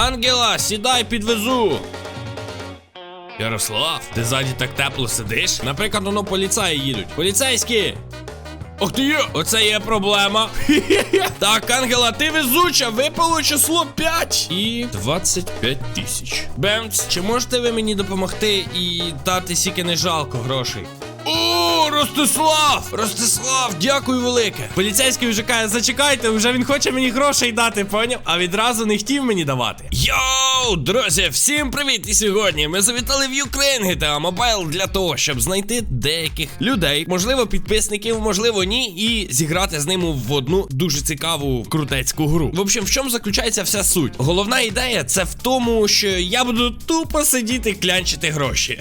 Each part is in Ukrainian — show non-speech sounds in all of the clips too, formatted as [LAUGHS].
Ангела, сідай, підвезу. Ярослав, ти ззаді так тепло сидиш? Наприклад, воно поліцаї їдуть. Поліцейські! Ох ти! Оце є проблема. [LAUGHS] так, Ангела, ти везуча, випало число 5 і 25 тисяч. Бемц, чи можете ви мені допомогти і дати сіки не жалко грошей? Ростислав! Ростислав, дякую велике. Поліцейський вже каже, зачекайте, вже він хоче мені грошей дати, поняв? А відразу не хотів мені давати. Йоу, друзі, всім привіт! І сьогодні ми завітали в Ukraine GTA Mobile для того, щоб знайти деяких людей, можливо, підписників, можливо, ні, і зіграти з ними в одну дуже цікаву крутецьку гру. В общем, в чому заключається вся суть? Головна ідея це в тому, що я буду тупо сидіти клянчити гроші.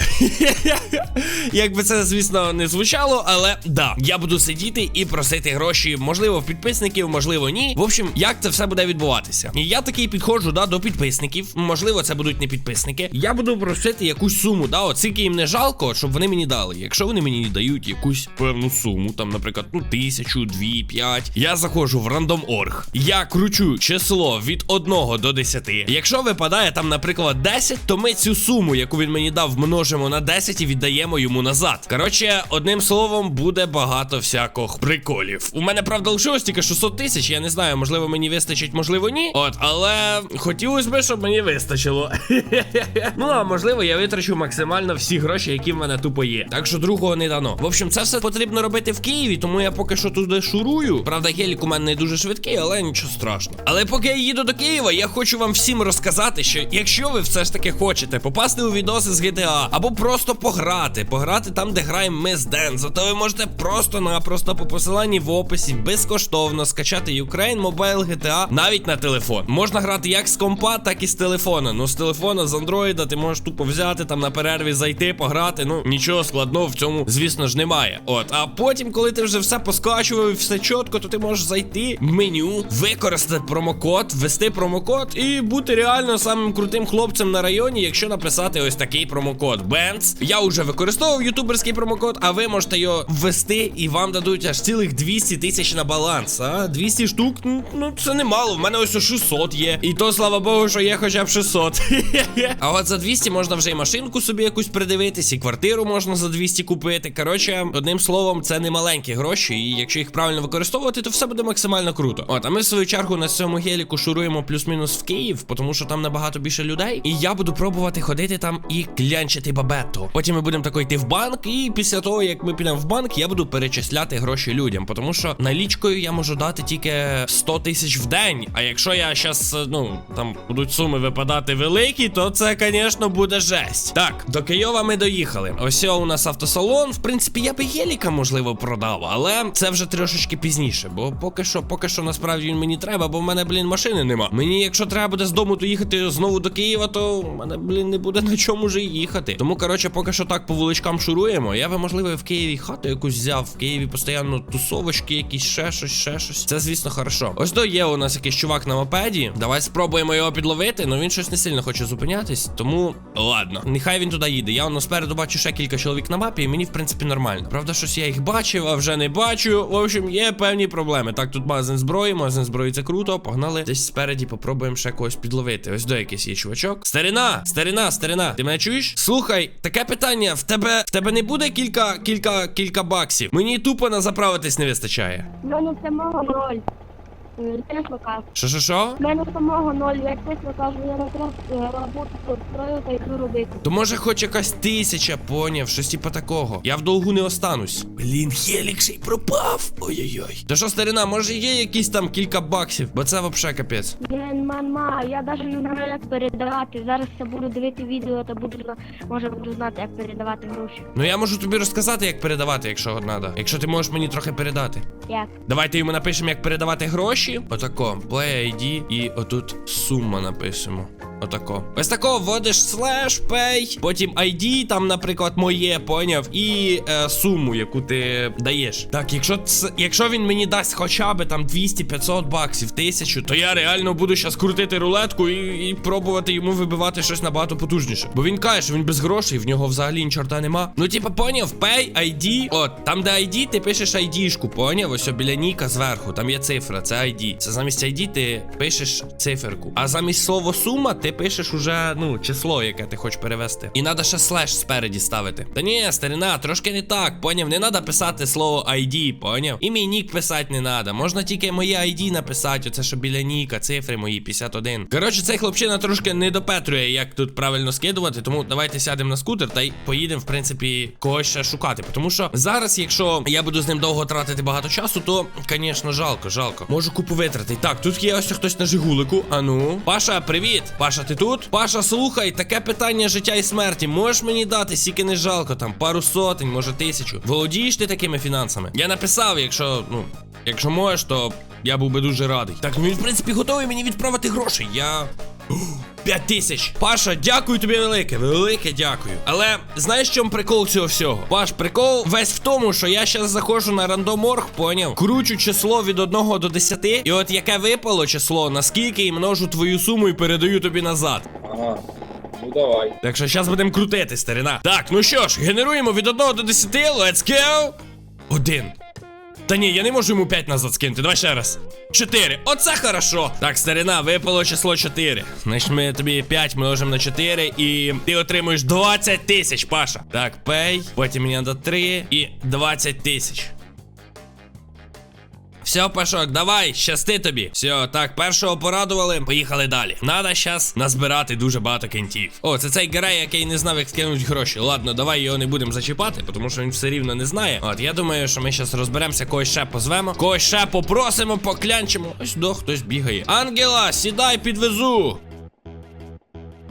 [LAUGHS] Як би це, звісно, не звучало, але да, я буду сидіти і просити гроші, можливо, в підписників, можливо, ні. В общем, як це все буде відбуватися? І я такий підходжу да, до підписників. Можливо, це будуть не підписники. Я буду просити якусь суму, да, от скільки їм не жалко, щоб вони мені дали. Якщо вони мені дають якусь певну суму, там, наприклад, ну тисячу, дві, п'ять, я заходжу в рандом.орг. Я кручу число від 1 до 10. Якщо випадає там, наприклад, 10, то ми цю суму, яку він мені дав, множимо на 10 і віддаємо йому назад. Коротше, одним словом, буде багато всяких приколів. У мене правда лишилось тільки 600 тисяч. Я не знаю, можливо, мені вистачить, можливо, ні. От, але хотілося б, щоб мені вистачило. [LAUGHS] ну а можливо, я витрачу максимально всі гроші, які в мене тупо є. Так що другого не дано. В общем, це все потрібно робити в Києві, тому я поки що туди шурую. Правда, гелік у мене не дуже швидкий, але нічого страшного. Але поки я їду до Києва, я хочу вам всім розказати, що якщо ви все ж таки хочете попасти у відоси з GTA, або просто пограти, пограти там, де граємо ми з Дензо, то ви можете просто-напросто по посиланні в описі безкоштовно скачати Ukraine Mobile GTA навіть на телефон. Можна грати як з компа, так і з телефона. Ну, з телефона, з андроїда, ти можеш тупо взяти там на перерві, зайти, пограти. Ну нічого складного в цьому, звісно ж, немає. От, а потім, коли ти вже все поскачував, і все чітко, то ти можеш зайти в меню, використати промокод, ввести промокод і бути реально самим крутим хлопцем на районі, якщо написати ось такий промокод Benz. Я вже використовував ютуберський промокод, а ви можете його ввести і вам дадуть аж цілих 200 тисяч на баланс. А 200 штук, ну, це немало. В мене ось о 600 є. І то слава Богу, що є хоча б 600. [LAUGHS] а от за 200 можна вже і машинку собі якусь придивитись, і квартиру можна за 200 купити. Коротше, одним словом, це не маленькі гроші, і якщо їх правильно використовувати, то все буде максимально круто. От, а ми в свою чергу на цьому геліку шуруємо плюс-мінус в Київ, тому що там набагато більше людей. І я буду пробувати ходити там і клянчити бабетто. Потім ми будемо тако йти в банк, і після того, як ми підемо в банк, я буду перечисляти гроші людям, тому що налічкою я можу дати тільки 100 тисяч в день. А якщо я щас, ну там будуть суми випадати великі, то це, звісно, буде жесть. Так, до Києва ми доїхали. Ось у нас автосалон. В принципі, я би геліка, можливо, продав, але це вже трошечки пізніше. Бо поки що, поки що насправді він мені треба, бо в мене, блін, машини нема. Мені, якщо треба буде з дому то їхати знову до Києва, то в мене, блін, не буде на чому вже їхати. Тому, коротше, поки що так по вуличкам шуруємо. Я би, можливо, в Києві хату якусь взяв. В Києві постійно тусовочки, якісь ще щось, ще щось. Це, звісно, хорошо. Ось то є у нас якийсь чувак на мопеді. Давай спробуємо його підловити. Ну він щось не сильно хоче зупинятись. Тому ладно, нехай він туди їде. Я воно спереду бачу ще кілька чоловік на мапі, і мені, в принципі, нормально. Правда, щось я їх бачив, а вже не бачу. В общем, є певні проблеми. Так, тут магазин зброї, магазин зброї це круто. Погнали. Десь спереді попробуємо ще когось підловити. Ось до якийсь є чувачок. Старина, старина, старина. Ти мене чуєш? Слухай, таке питання: в тебе в тебе не буде кілька, кілька, кілька баксів. Мені тупо на заправитись не вистачає. Мене самого ноль. Е, Що, що, що? У мене самого ноль, я чесно кажу, я на роботу построю та йду робити. То може хоч якась тисяча, поняв, щось типа такого. Я в долгу не останусь. Блін, Хелік ще й пропав. Ой-ой-ой. То що, старина, може є якісь там кілька баксів, бо це вообще капець. Блін, мама, я навіть не знаю, як передавати. Зараз я буду дивити відео та буду може буду знати, як передавати гроші. Ну я можу тобі розказати, як передавати, якщо треба. Якщо ти можеш мені трохи передати. Як? Давайте йому напишемо, як передавати гроші. Отако, play ID і отут сума напишемо. Отако. Ось тако вводиш слеш, pay, потім ID, там, наприклад, моє, поняв, і е, суму, яку ти даєш. Так, якщо це, якщо він мені дасть хоча б там 200-500 баксів, тисячу, то я реально буду зараз крутити рулетку і, і пробувати йому вибивати щось набагато потужніше. Бо він каже, що він без грошей, в нього взагалі ні чорта нема. Ну, типа, поняв, pay, ID. От, там, де ID, ти пишеш ID-шку, поняв? Ось біля Ніка зверху, там є цифра, це ID. Це замість ID ти пишеш циферку. А замість слова сума ти ти пишеш уже, ну, число, яке ти хочеш перевести. І треба ще слеш спереді ставити. Та ні, старина, трошки не так, поняв? Не треба писати слово ID, поняв? І мій нік писати не треба. Можна тільки моє ID написати, оце що біля ніка, цифри мої 51. Коротше, цей хлопчина трошки не допетрює, як тут правильно скидувати, тому давайте сядемо на скутер та й поїдемо, в принципі, когось ще шукати. Тому що зараз, якщо я буду з ним довго тратити багато часу, то, звісно, жалко, жалко. Можу купу витратити. Так, тут є ось хтось на Жигулику. Ану. Паша, привіт. Паша, ти тут? Паша, слухай, таке питання життя і смерті. Можеш мені дати, сіки не жалко, там пару сотень, може тисячу. Володієш ти такими фінансами? Я написав, якщо, ну, якщо можеш, то я був би дуже радий. Так, ну він, в принципі, готовий мені відправити гроші. Я. П'ять тисяч. Паша, дякую тобі велике, велике дякую. Але знаєш, в чому прикол цього всього? Паш, прикол весь в тому, що я зараз заходжу на рандоморг, поняв? Кручу число від 1 до 10, і от яке випало число, наскільки і множу твою суму і передаю тобі назад. Ага. Ну давай. Так що зараз будемо крутити, старина. Так, ну що ж, генеруємо від 1 до 10, let's go. Один. Та ні, я не можу йому 5 назад скинути. Давай ще раз. 4. Оце хорошо. Так, старина, випало число 4. Значить, ми тобі 5 множимо на 4 і ти отримуєш 20 тисяч, Паша. Так, пей. Потім мені треба 3 і 20 тисяч. Все, Пашок, давай, щасти тобі. Все, так, першого порадували, поїхали далі. Надо щас назбирати дуже багато кентів. О, це цей Герей, який не знав, як скинуть гроші. Ладно, давай його не будемо зачіпати, тому що він все рівно не знає. От, я думаю, що ми зараз розберемося, когось ще позвемо, когось ще попросимо, поклянчимо. Ось до хтось бігає. Ангела, сідай, підвезу.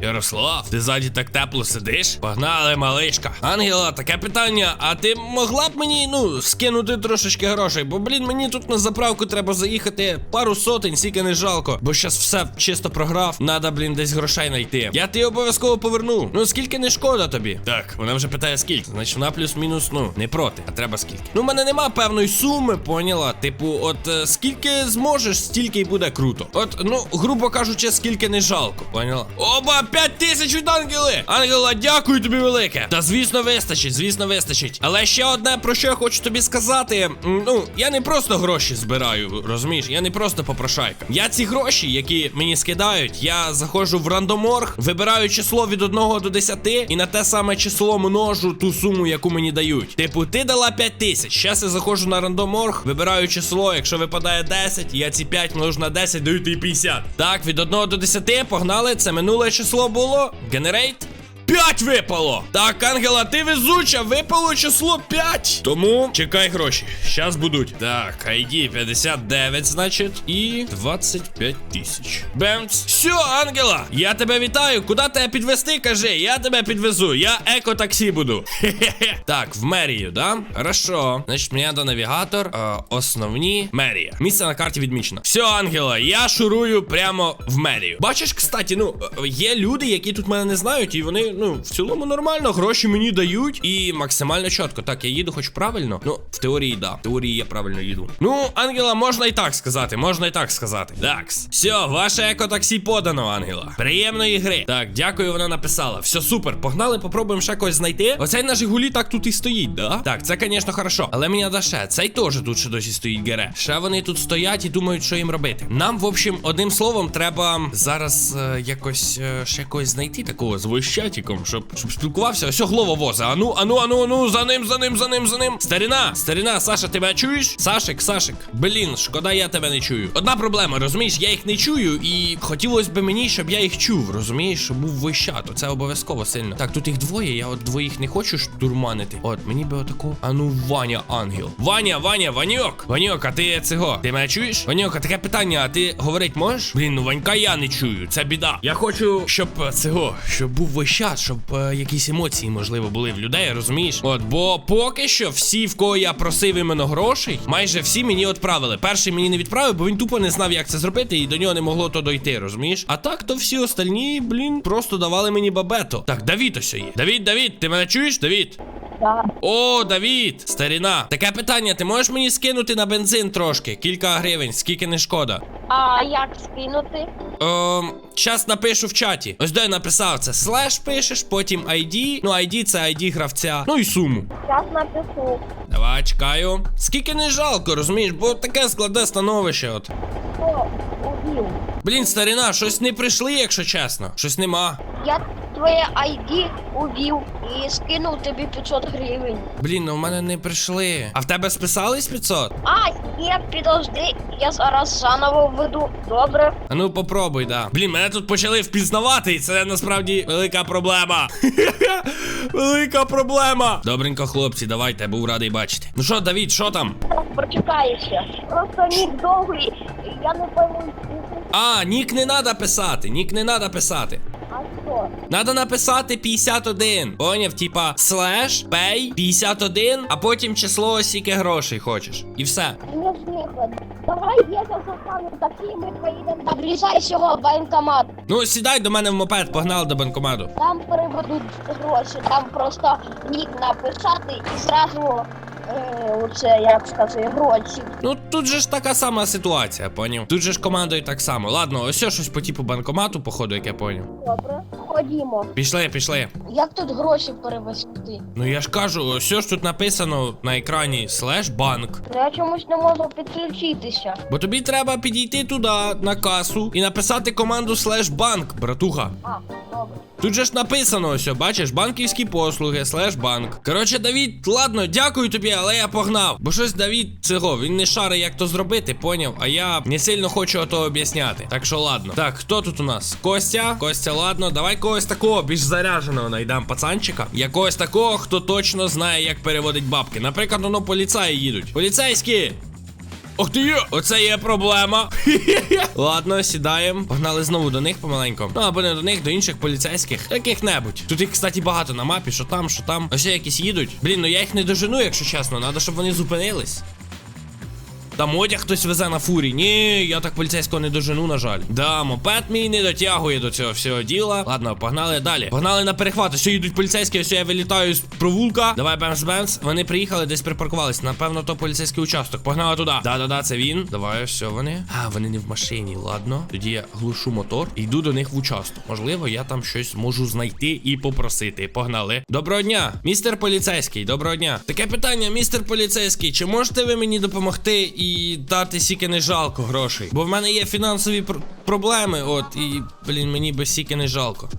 Ярослав, ти ззаді так тепло сидиш? Погнали, малишка. Ангела, таке питання. А ти могла б мені, ну, скинути трошечки грошей? Бо, блін, мені тут на заправку треба заїхати пару сотень, скільки не жалко. Бо щас все чисто програв. Надо, блін, десь грошей знайти. Я ти обов'язково поверну. Ну, скільки не шкода тобі? Так, вона вже питає скільки. Значить, вона плюс-мінус, ну, не проти, а треба скільки. Ну, в мене нема певної суми, поняла? Типу, от е, скільки зможеш, стільки й буде круто. От, ну, грубо кажучи, скільки не жалко, поняла? Оба, 5 тисяч від ангели! Ангела, дякую тобі велике. Та звісно, вистачить, звісно, вистачить. Але ще одне, про що я хочу тобі сказати. Ну, я не просто гроші збираю, розумієш? Я не просто попрошайка. Я ці гроші, які мені скидають, я заходжу в рандоморг, вибираю число від 1 до 10 і на те саме число множу ту суму, яку мені дають. Типу, ти дала 5 тисяч. Щас я заходжу на рандоморг, вибираю число. Якщо випадає 10, я ці 5 множу на 10, даю тобі 50. Так, від 1 до 10 погнали. Це минуле число було. Генерейт. 5 випало! Так, Ангела, ти везуча, випало число 5. Тому чекай гроші. Щас будуть. Так, ID 59, значить, і 25 тисяч. Бемц. Все, Ангела, я тебе вітаю. Куди тебе підвести? Кажи, я тебе підвезу. Я еко-таксі буду. Хе-хе-хе. Так, в мерію, да? Хорошо. Значить, мені до навігатор. Е, основні мерія. Місце на карті відмічено. Все, Ангела, я шурую прямо в мерію. Бачиш, кстати, ну, е, є люди, які тут мене не знають, і вони, ну, в цілому нормально, гроші мені дають і максимально чітко. Так, я їду хоч правильно? Ну, в теорії, да. В теорії я правильно їду. Ну, Ангела, можна і так сказати, можна і так сказати. Такс. Все, ваше екотаксі подано, Ангела. Приємної гри. Так, дякую, вона написала. Все супер. Погнали, попробуємо ще когось знайти. Оцей на Жигулі так тут і стоїть, да? Так, це, звісно, хорошо. Але мені ще. Цей теж тут ще досі стоїть гере. Ще вони тут стоять і думають, що їм робити. Нам, в общем, одним словом, треба зараз е, якось е, ще когось знайти такого з вощатіком, щоб, щоб спілкувався. Ось глова воза. Ану, ану, ану, ану, за ним, за ним, за ним, за ним. Старина, старина, Саша, тебе чуєш? Сашик, Сашик. Блін, шкода, я тебе не чую. Одна проблема, розумієш, я їх не чую, і хотілося б мені, щоб я їх чув, розумієш, щоб був вищато. Це обов'язково сильно. Так, тут їх двоє, я от двоїх не хочу штурманити. От, мені би отаку. Ану, Ваня, ангел. Ваня, Ваня, Ваньок. Ваньок, а ти цього? Ти мене чуєш? Ваньок, а таке питання, а ти говорить можеш? Блін, ну Ванька я не чую. Це біда. Я хочу, щоб цього, щоб був вищат, щоб е, якісь емоції, можливо, були в людей, розумієш? От, бо поки що всі, в кого я просив іменно грошей, майже всі мені відправили. Перший мені не відправив, бо він тупо не знав, як це зробити, і до нього не могло то дойти, розумієш? А так, то всі остальні, блін, просто давали мені бабето. Так, Давід ось є. Давід, Давід, ти мене чуєш, Давід? Так. О, Давід, старіна. Таке питання: ти можеш мені скинути на бензин трошки? Кілька гривень, скільки не шкода. А як скинути? Ем, щас напишу в чаті. Ось де я написав це. Слеш пишеш, потім ID. Ну, ID це ID гравця. Ну і суму. Зараз напишу. Давай, чекаю. Скільки не жалко, розумієш, бо таке складне становище. От. О, убив. Блін, старина, щось не прийшли, якщо чесно. Щось нема. Я твоє ID увів і скинув тобі 500 гривень. Блін, ну в мене не прийшли. А в тебе списались 500? А, є, підожди, я зараз заново введу. Добре. А ну попробуй, да. Блін, мене тут почали впізнавати, і це насправді велика проблема. [LAUGHS] велика проблема. Добренько, хлопці, давайте, був радий бачити. Ну що, Давід, що там? Прочекаєшся. Просто нік довгий, я не пойму. А, нік не надо писати, нік не надо писати. Надо написати 51. Поняв, типа слеш, пей 51, а потім число скільки грошей хочеш. І все. Сміхла. Давай я застану такий, ми поїдемо до ближайшого банкомату. Ну, сідай до мене в мопед, погнали до банкомату. Там переведуть гроші, там просто нік написати і зразу е, оце, як сказати, гроші. Ну тут же ж така сама ситуація, поняв? Тут же ж командою так само. Ладно, ось щось по типу банкомату, походу, як я поняв. Добре, ходімо. Пішли, пішли. Як тут гроші перевести? Ну я ж кажу, ось ж тут написано на екрані слеш банк. Я чомусь не можу підключитися. Бо тобі треба підійти туди на касу і написати команду слеш банк, братуха. А, добре. Тут же ж написано ось, бачиш, банківські послуги, слеш банк. Коротше, Давід, ладно, дякую тобі, але я погнав. Бо щось Давід цього, він не шарить, як то зробити, поняв? А я не сильно хочу ото об'ясняти. Так що ладно. Так, хто тут у нас? Костя? Костя, ладно, давай когось такого більш заряженого найдам пацанчика. Якогось такого, хто точно знає, як переводить бабки. Наприклад, воно поліцаї їдуть. Поліцейські! Ох ти є! Оце є проблема. [LAUGHS] Ладно, сідаємо. Погнали знову до них помаленько. Ну або не до них, до інших поліцейських. Яких-небудь. Тут їх, кстати, багато на мапі, що там, що там. Ось якісь їдуть. Блін, ну я їх не дожену, якщо чесно. Надо, щоб вони зупинились. Там одяг хтось везе на фурі. Ні, я так поліцейського не дожену, на жаль. Да, мопед мій не дотягує до цього всього діла. Ладно, погнали далі. Погнали на перехват. Ось їдуть поліцейські, ось я вилітаю з провулка. Давай бемс. Вони приїхали, десь припаркувались. Напевно, то поліцейський участок. Погнали туди. Да-да-да, це він. Давай, все вони. А, вони не в машині. Ладно. Тоді я глушу мотор і йду до них в участок. Можливо, я там щось можу знайти і попросити. Погнали. Доброго дня, містер поліцейський. Доброго дня. Таке питання, містер поліцейський. Чи можете ви мені допомогти і дати сіки не жалко грошей? Бо в мене є фінансові пр- проблеми, от, і, блін, мені би сіки не жалко.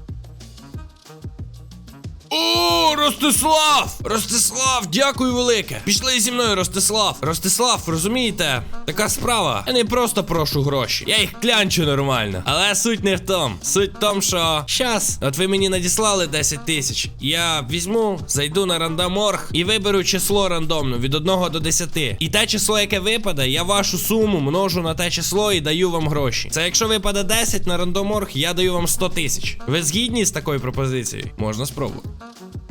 О, Ростислав! Ростислав, дякую велике. Пішли зі мною, Ростислав. Ростислав, розумієте? Така справа. Я не просто прошу гроші. Я їх клянчу нормально. Але суть не в тому. Суть в тому, що щас, от ви мені надіслали 10 тисяч. Я візьму, зайду на рандоморг і виберу число рандомно від 1 до 10. І те число, яке випаде, я вашу суму множу на те число і даю вам гроші. Це якщо випаде 10 на рандоморг, я даю вам 100 тисяч. Ви згідні з такою пропозицією? Можна спробувати.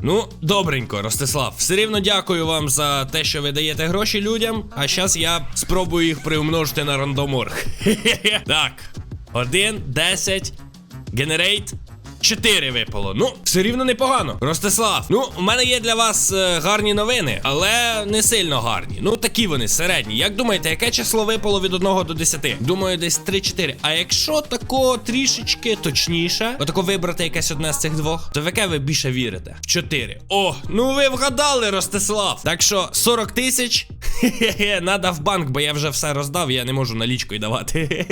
Ну, добренько, Ростислав. Все рівно дякую вам за те, що ви даєте гроші людям. А зараз я спробую їх приумножити на рандоморг. [LAUGHS] Так. Один, десять. Генерейт. 4 випало. Ну, все рівно непогано. Ростислав, ну, у мене є для вас е, гарні новини, але не сильно гарні. Ну, такі вони середні. Як думаєте, яке число випало від 1 до 10? Думаю, десь 3-4. А якщо тако трішечки точніше, отако вибрати якесь одне з цих двох, то в яке ви більше вірите? В 4. О, ну ви вгадали, Ростислав. Так що 40 тисяч. Хе-хе, надо в банк, бо я вже все роздав, я не можу налічкою давати.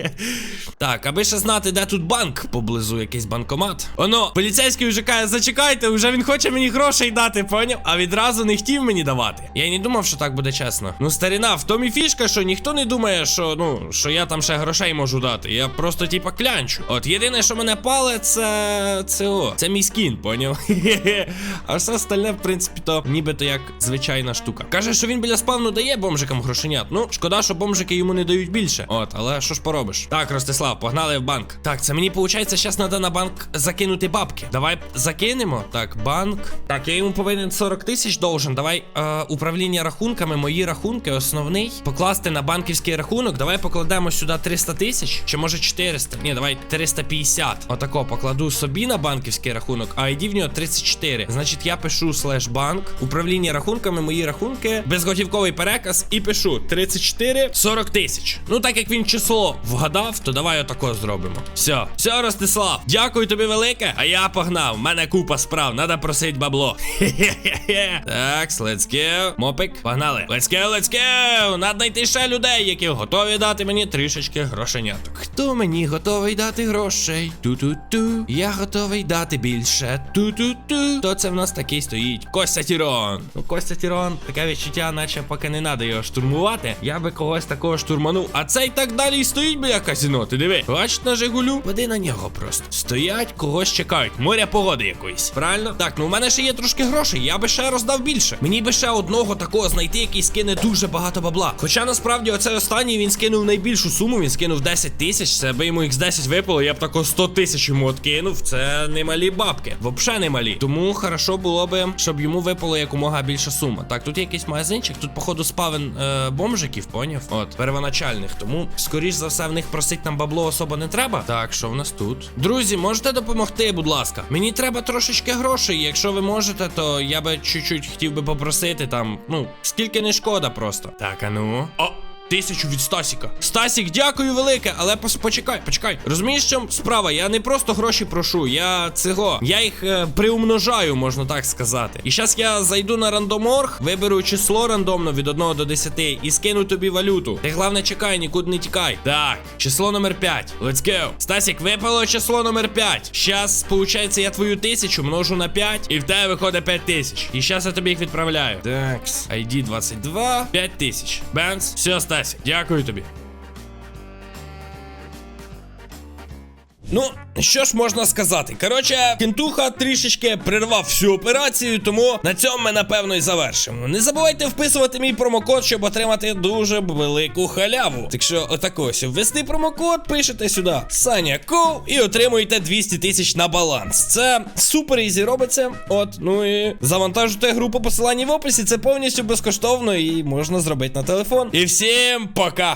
Так, аби ще знати, де тут банк поблизу, якийсь банкомат. Оно, поліцейський вже каже, зачекайте, вже він хоче мені грошей дати, поняв? А відразу не хотів мені давати. Я й не думав, що так буде чесно. Ну, старина, в тому і фішка, що ніхто не думає, що ну, що я там ще грошей можу дати. Я просто типа клянчу. От єдине, що мене пале, це. це о. Це мій скін, поняв? [LAUGHS] А все остальне, в принципі, то нібито як звичайна штука. Каже, що він біля спавну дає бомжикам грошенят. Ну, шкода, що бомжики йому не дають більше. От, але що ж поробиш? Так, Ростислав, погнали в банк. Так, це мені виходить, зараз треба на банк закинути бабки. Давай закинемо. Так, банк. Так, я йому повинен 40 тисяч должен. Давай е, управління рахунками, мої рахунки, основний. Покласти на банківський рахунок. Давай покладемо сюди 300 тисяч. Чи може 400? Ні, давай 350. Отако покладу собі на банківський рахунок, а ID в нього 34. Значить, я пишу слеш банк, управління рахунками, мої рахунки, безготівковий переказ і пишу 34 40 тисяч. Ну, так як він число вгадав, то давай отако зробимо. Все, все, Ростислав, дякую тобі велике. Велике, а я погнав. У мене купа справ, надо просить бабло. Хе-хе-хе. [LAUGHS] Так, let's go. Мопик, погнали. Let's go, let's go. Надо знайти ще людей, які готові дати мені трішечки грошеняток. Хто мені готовий дати грошей? Ту-ту-ту. Я готовий дати більше. Ту-ту-ту. Хто це в нас такий стоїть? Костя Тірон. Ну, Костя Тірон, таке відчуття, наче поки не треба його штурмувати. Я би когось такого штурманув. А цей так далі і стоїть біля казіно. Ти диви. Бач на Жигулю? Води на нього просто. Стоять, когось чекають. Моря погоди якоїсь. Правильно? Так, ну у мене ще є трошки грошей. Я би ще роздав більше. Мені би ще одного такого знайти, який скине дуже багато бабла. Хоча насправді оцей останній він скинув найбільшу суму. Він скинув 10 тисяч. Це би йому X10 випало. Я б тако 100 тисяч йому откинув. Це немалі бабки. Вообще немалі. Тому хорошо було би, щоб йому випало якомога більша сума. Так, тут є якийсь магазинчик. Тут, походу, спавен е, бомжиків, поняв? От, первоначальних. Тому, скоріш за все, в них просить нам бабло особо не треба. Так, що в нас тут? Друзі, можете допомогти, будь ласка. Мені треба трошечки грошей. Якщо ви можете, то я би чуть-чуть хотів би попросити там. Ну, скільки не шкода просто. Так, а ну. О! Тисячу від Стасіка. Стасік, дякую велике, але пос- почекай, почекай. Розумієш, чому справа? Я не просто гроші прошу, я цього. Я їх е, приумножаю, можна так сказати. І зараз я зайду на рандоморг, виберу число рандомно від 1 до 10 і скину тобі валюту. Ти головне чекай, нікуди не тікай. Так, число номер 5. Let's go. Стасік, випало число номер 5. Щас, виходить, я твою тисячу множу на 5, і в тебе виходить 5 тисяч. І зараз я тобі їх відправляю. Так, ID 22, 5 тисяч. Бенс, все, Стасік, дякую тобі. Ну, що ж можна сказати? Коротше, кінтуха трішечки прервав всю операцію, тому на цьому ми напевно і завершимо. Не забувайте вписувати мій промокод, щоб отримати дуже велику халяву. Так що, отак ось, ввести промокод, пишете сюди Саня Ков і отримуєте 200 тисяч на баланс. Це супер ізі робиться. От, ну і завантажуйте групу посилання в описі. Це повністю безкоштовно і можна зробити на телефон. І всім пока!